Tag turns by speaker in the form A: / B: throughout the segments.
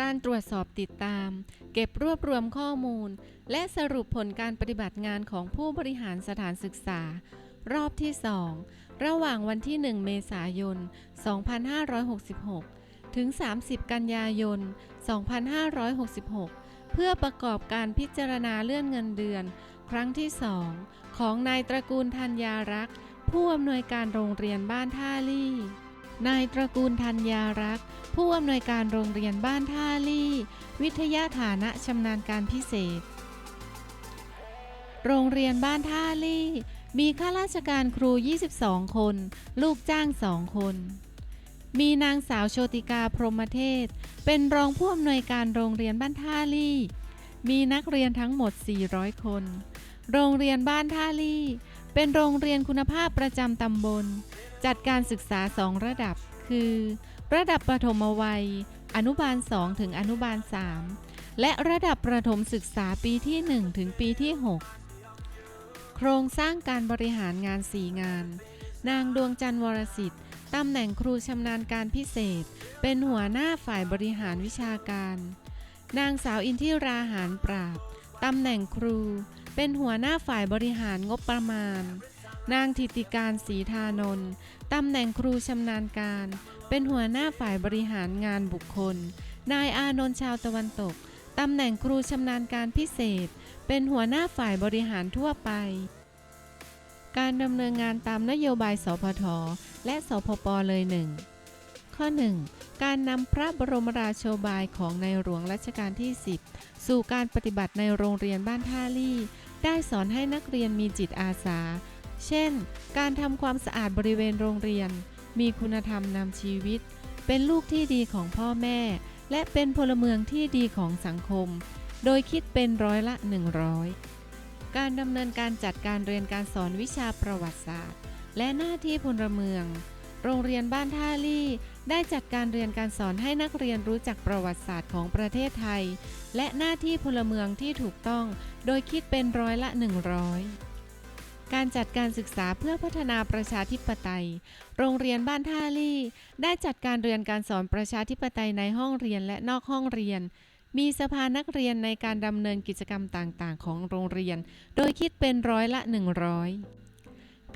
A: การตรวจสอบติดตาม เก็บรวบรวมข้อมูล และสรุปผลการปฏิบัติงานของผู้บริหารสถานศึกษา รอบที่ 2 ระหว่างวันที่ 1 เมษายน 2566 ถึง 30 กันยายน 2566 เพื่อประกอบการพิจารณาเลื่อนเงินเดือน ครั้งที่ 2 ของนายตระกูลธัญญารักษ์ผู้อำนวยการโรงเรียนบ้านท่าลี่ นายตระกูลธัญญารักษ์ ผู้อำนวยการโรงเรียนบ้านท่าลี่ วิทยาฐานะชำนาญการพิเศษ โรงเรียนบ้านท่าลี่ มีข้าราชการครู 22 คน ลูกจ้าง 2 คน มีนางสาวโชติกาพรหมเทศ เป็นรองผู้อำนวยการโรงเรียนบ้านท่าลี่ มีนักเรียนทั้งหมด 400 คน โรงเรียนบ้านท่าลี่ เป็นโรงเรียนคุณภาพประจำตำบล จัดการศึกษา2ระดับ คือ ระดับประถมวัย อนุบาล 2 ถึงอนุบาล 3 และระดับประถมศึกษาปีที่ 1 ถึงปีที่ 6 โครงสร้างการบริหารงาน 4 งาน นางดวงจันทร์วรสิทธิ์ตำแหน่งครูชำนาญการพิเศษ เป็นหัวหน้าฝ่ายบริหารวิชาการ นางสาวอินทิราหารปราบ ตำแหน่งครู เป็นหัวหน้าฝ่ายบริหารงบประมาณ นางธิติการศรีธานนท์ตำแหน่งครูชำนาญการ เป็นหัวหน้าฝ่ายบริหารงานบุคคล นายอานนท์ชาวตะวันตกตำแหน่งครูชำนาญการพิเศษ เป็นหัวหน้าฝ่ายบริหารทั่วไป การดำเนินงานตามนโยบายสพทและสพปเลยหนึ่งข้อ 1. การนำพระบรมราโชบายของในหลวงรัชกาลที่ 10 สู่การปฏิบัติในโรงเรียนบ้านท่าลี่ ได้สอนให้นักเรียนมีจิตอาสา เช่น การทำความสะอาดบริเวณโรงเรียน มีคุณธรรมนำชีวิต เป็นลูกที่ดีของพ่อแม่ และเป็นพลเมืองที่ดีของสังคม โดยคิดเป็นร้อยละ 100 การดำเนินการจัดการเรียนการสอนวิชาประวัติศาสตร์ และหน้าที่พลเมือง โรงเรียนบ้านท่าลี่ ได้จัดการเรียนการสอนให้นักเรียนรู้จักประวัติศาสตร์ของประเทศไทย และหน้าที่พลเมืองที่ถูกต้อง โดยคิดเป็นร้อยละ 100 การจัดการศึกษาเพื่อพัฒนาประชาธิปไตย โรงเรียนบ้านท่าลี่ ได้จัดการเรียนการสอนประชาธิปไตยในห้องเรียนและนอกห้องเรียน มีสภานักเรียนในการดำเนินกิจกรรมต่างๆ ของโรงเรียน โดยคิดเป็นร้อยละ 100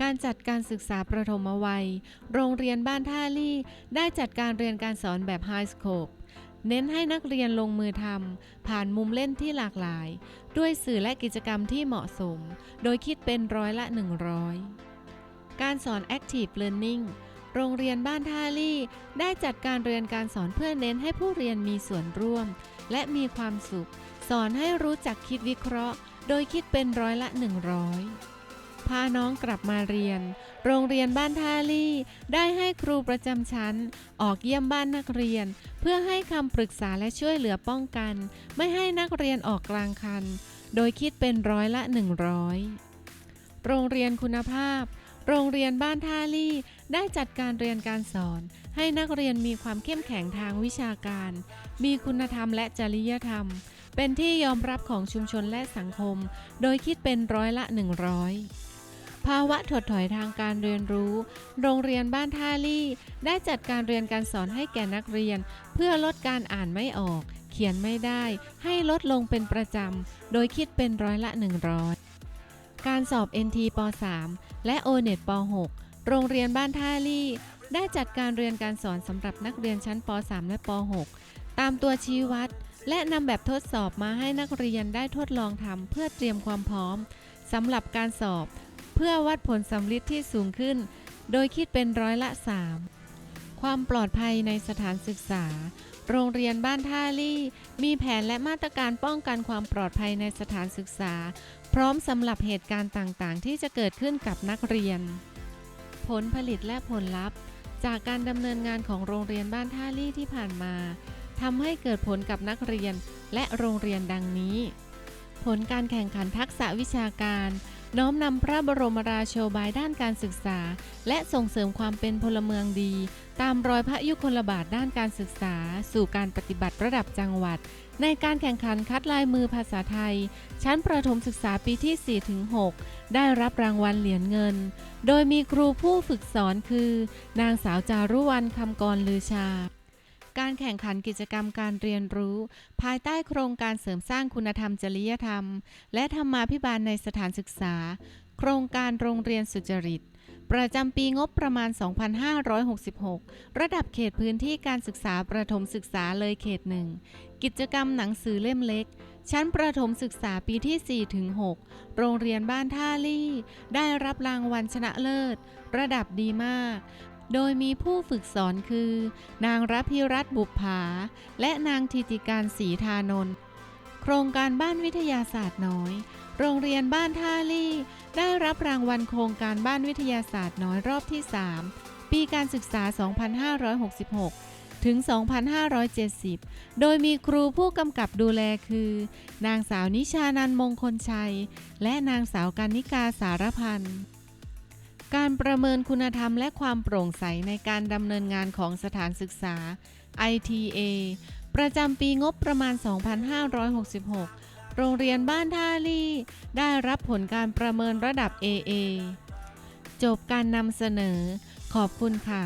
A: การจัดการศึกษาประถมวัย โรงเรียนบ้านท่าลี่ ได้จัดการเรียนการสอนแบบไฮสโคปเน้นให้นักเรียนลงมือทำผ่านมุมเล่นที่หลากหลาย ด้วยสื่อและกิจกรรมที่เหมาะสม โดยคิดเป็นร้อยละ 100 การสอน Active Learning โรงเรียนบ้านท่าลี่ ได้จัดการเรียนการสอนเพื่อเน้นให้ผู้เรียนมีส่วนร่วม และมีความสุข สอนให้รู้จักคิดวิเคราะห์ โดยคิดเป็นร้อยละ 100าน้องกลับมาเรียน โรงเรียนบ้านท่าลี่ ได้ให้ครูประจำชั้น ออกเยี่ยมบ้านนักเรียน เพื่อให้คำปรึกษาและช่วยเหลือป้องกัน ไม่ให้นักเรียนออกกลางคัน โดยคิดเป็นร้อยละ 100 โรงเรียนคุณภาพ โรงเรียนบ้านท่าลี่ ได้จัดการเรียนการสอน ให้นักเรียนมีความเข้มแข็งทางวิชาการ มีคุณธรรมและจริยธรรมเป็นที่ยอมรับของชุมชนและสังคม โดยคิดเป็นร้อยละ 100 ภาวะถดถอยทางการเรียนรู้ โรงเรียนบ้านท่าลี่ ได้จัดการเรียนการสอนให้แก่นักเรียน เพื่อลดการอ่านไม่ออก เขียนไม่ได้ ให้ลดลงเป็นประจำ โดยคิดเป็นร้อยละ 100 การสอบ NT ป .3 และ O-NET ป .6 โรงเรียนบ้านท่าลี่ ได้จัดการเรียนการสอนสำหรับนักเรียนชั้นป .3 และป .6 ตามตัวชี้วัด และนำแบบทดสอบมาให้นักเรียนได้ทดลองทำเพื่อเตรียมความพร้อมสำหรับการสอบ เพื่อวัดผลสำลิดที่สูงขึ้น โดยคิดเป็นร้อยละ 3 ความปลอดภัยในสถานศึกษา โรงเรียนบ้านท่าลี่ มีแผนและมาตรการป้องกันความปลอดภัยในสถานศึกษา พร้อมสำหรับเหตุการณ์ต่างๆ ที่จะเกิดขึ้นกับนักเรียน ผลผลิตและผลลัพธ์ จากการดำเนินงานของโรงเรียนบ้านท่าลี่ที่ผ่านมาทำให้เกิดผลกับนักเรียนและโรงเรียนดังนี้ ผลการแข่งขันทักษะวิชาการ น้อมนำพระบรมราโชบายด้านการศึกษา และส่งเสริมความเป็นพลเมืองดี ตามรอยพระยุคลบาทด้านการศึกษา สู่การปฏิบัติระดับจังหวัด ในการแข่งขันคัดลายมือภาษาไทย ชั้นประถมศึกษาปีที่ 4-6 ได้รับรางวัลเหรียญเงิน โดยมีครูผู้ฝึกสอนคือ นางสาวจารุวรรณคำกรลือชา การแข่งขันกิจกรรมการเรียนรู้ ภายใต้โครงการเสริมสร้างคุณธรรมจริยธรรม และธรรมาภิบาลในสถานศึกษา โครงการโรงเรียนสุจริต ประจำปีงบประมาณ 2566 ระดับเขตพื้นที่การศึกษาประถมศึกษาเลยเขตหนึ่งกิจกรรมหนังสือเล่มเล็ก ชั้นประถมศึกษาปีที่ 4 ถึง 6 โรงเรียนบ้านท่าลี่ ได้รับรางวัลชนะเลิศ ระดับดีมาก โดยมีผู้ฝึกสอนคือ นางรัพิรัตบุปผาและนางธิติการศรีธานนท์โครงการบ้านวิทยาศาสตร์น้อย โรงเรียนบ้านท่าลี่ ได้รับรางวัลโครงการบ้านวิทยาศาสตร์น้อยรอบที่ 3 ปีการศึกษา 2566 ถึง 2570 โดยมีครูผู้กำกับดูแลคือ นางสาวนิชานันมงคลชัย และนางสาวกันนิกาสารพันธ์ การประเมินคุณธรรมและความโปร่งใสในการดำเนินงานของสถานศึกษา ITA ประจำปีงบประมาณ 2566 โรงเรียนบ้านท่าลี่ ได้รับผลการประเมินระดับ AA จบการนำเสนอ ขอบคุณค่ะ